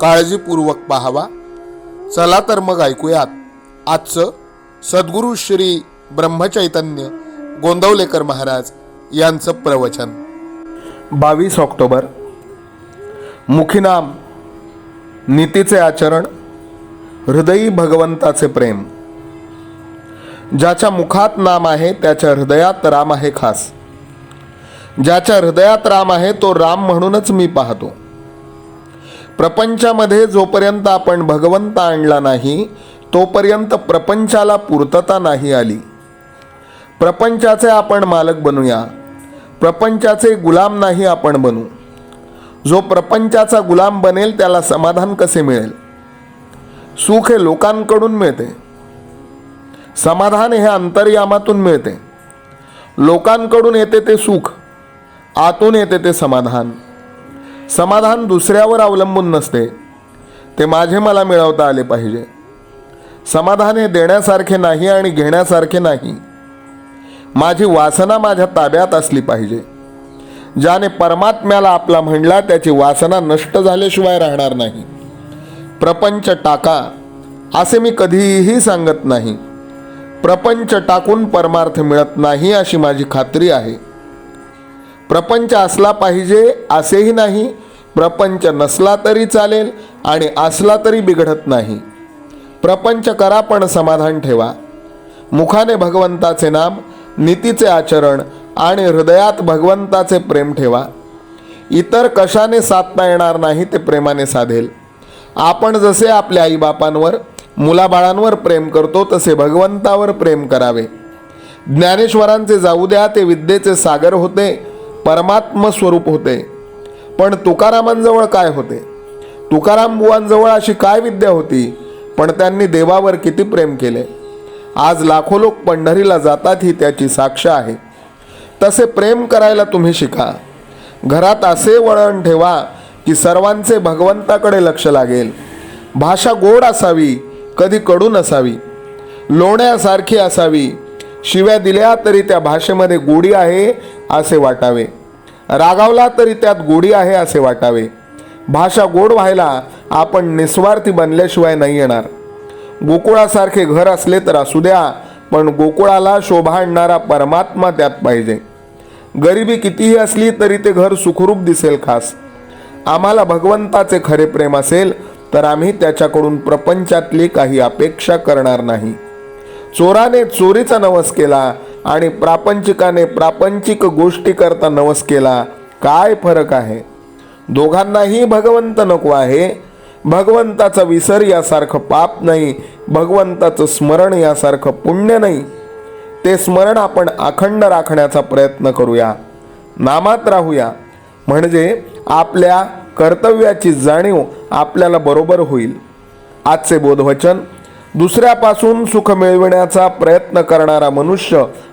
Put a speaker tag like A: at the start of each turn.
A: काळजीपूर्वक पाहावा. चला तर मग ऐकूयात. आजचं सद्गुरू श्री ब्रह्मचैतन्य गोंदवलेकर महाराज यांचं प्रवचन. बावीस ऑक्टोबर. मुखीनाम नीतीचे आचरण हृदयी भगवंताचे प्रेम. ज्याच्या मुखात नाम आहे त्याच्या हृदयात राम आहे खास. ज्याच्या हृदयात राम आहे तो राम म्हणूनच मी पाहतो. प्रपंचामध्ये जोपर्यंत आपण भगवंत आणला नाही तोपर्यंत प्रपंचाला पूर्तता नाही आली. प्रपंचाचे आपण मालक बनूया. प्रपंचाचे गुलाम नाही आपण बनू. जो प्रपंचाचा गुलाम बनेल त्याला समाधान कसे मिळेल? सुख हे लोकांकडून मिळते. समाधान हे अंतर्यामातून मिळते. लोकांकडून येते ते सुख आतून येते ते समाधान. समाधान दुसऱ्यावर अवलंबून नसते. ते माझे मला मिळवता आले पाहिजे. समाधान हे देण्यासारखे नाही आणि घेण्यासारखे नाही. माझी वासना माझ्या ताब्यात असली पाहिजे. ज्याने परमात्म्याला आपला म्हणला त्याची वासना नष्ट झाल्याशिवाय राहणार नाही. प्रपंच टाका असे मी कधीही सांगत नाही. प्रपंच टाकून परमार्थ मिळत नाही अशी माझी खात्री आहे. प्रपंच असला पाहिजे असेही नाही प्रपंच नसला तरी चालेल आणि असला तरी बिघडत नाही. प्रपंच करा पण समाधान ठेवा. मुखाने भगवंताचे नाम नीतीचे आचरण आणि हृदयात भगवंताचे प्रेम ठेवा. इतर कशाने साधता येणार नाही ते प्रेमाने साधेल. आपण जसे आपल्या आईबापांवर मुलाबाळांवर प्रेम करतो तसे भगवंतावर प्रेम करावे. ज्ञानेश्वरांचे जाऊ द्या ते विद्येचे सागर होते परमात्म स्वरूप होते. पण तुकारामांजवळ काय होते? तुकाराम बुवांजवळ अशी काय विद्या होती? पण त्यांनी देवावर किती प्रेम केले? आज लाखो लोक पंढरीला जातात ही त्याची साक्ष आहे. तसे प्रेम करायला तुम्ही शिका. घरात असे वळण ठेवा की सर्वांचे भगवंताकडे लक्ष लागेल. भाषा गोड असावी कधी कडू नसावी. लोण्यासारखी असावी. शिव्या दिल्या तरी त्या भाषेमध्ये गोडी आहे असे वाटावे. रागावला तरी त्यात गोडी आहे असे वाटावे. भाषा गोड व्हायला आपण निस्वार्थी बनल्याशिवाय नाही येणार. गोकुळासारखे घर असले तर असू द्या पण गोकुळाला शोभा आणणारा परमात्मा त्यात पाहिजे. गरिबी कितीही असली तरी ते घर सुखरूप दिसेल खास. आम्हाला भगवंताचे खरे प्रेम असेल तर आम्ही त्याच्याकडून प्रपंचातली काही अपेक्षा करणार नाही. चोराने चोरीचा नवस केला आणि प्रापंचिकाने प्रापंचिक गोष्टी करता नवस केला काय फरक आहे? दोघांनाही भगवंत नको आहे. भगवंताचा विसर यासारखं पाप नाही भगवंताचं स्मरण यासारखं पुण्य नाही. ते स्मरण आपण अखंड राखण्याचा प्रयत्न करूया. नामात राहूया. म्हणजे आपल्या कर्तव्याची जाणीव आपल्याला बरोबर होईल. आजचे बोधवचन दुसऱ्यापासून सुख मिळविण्याचा प्रयत्न करणारा मनुष्य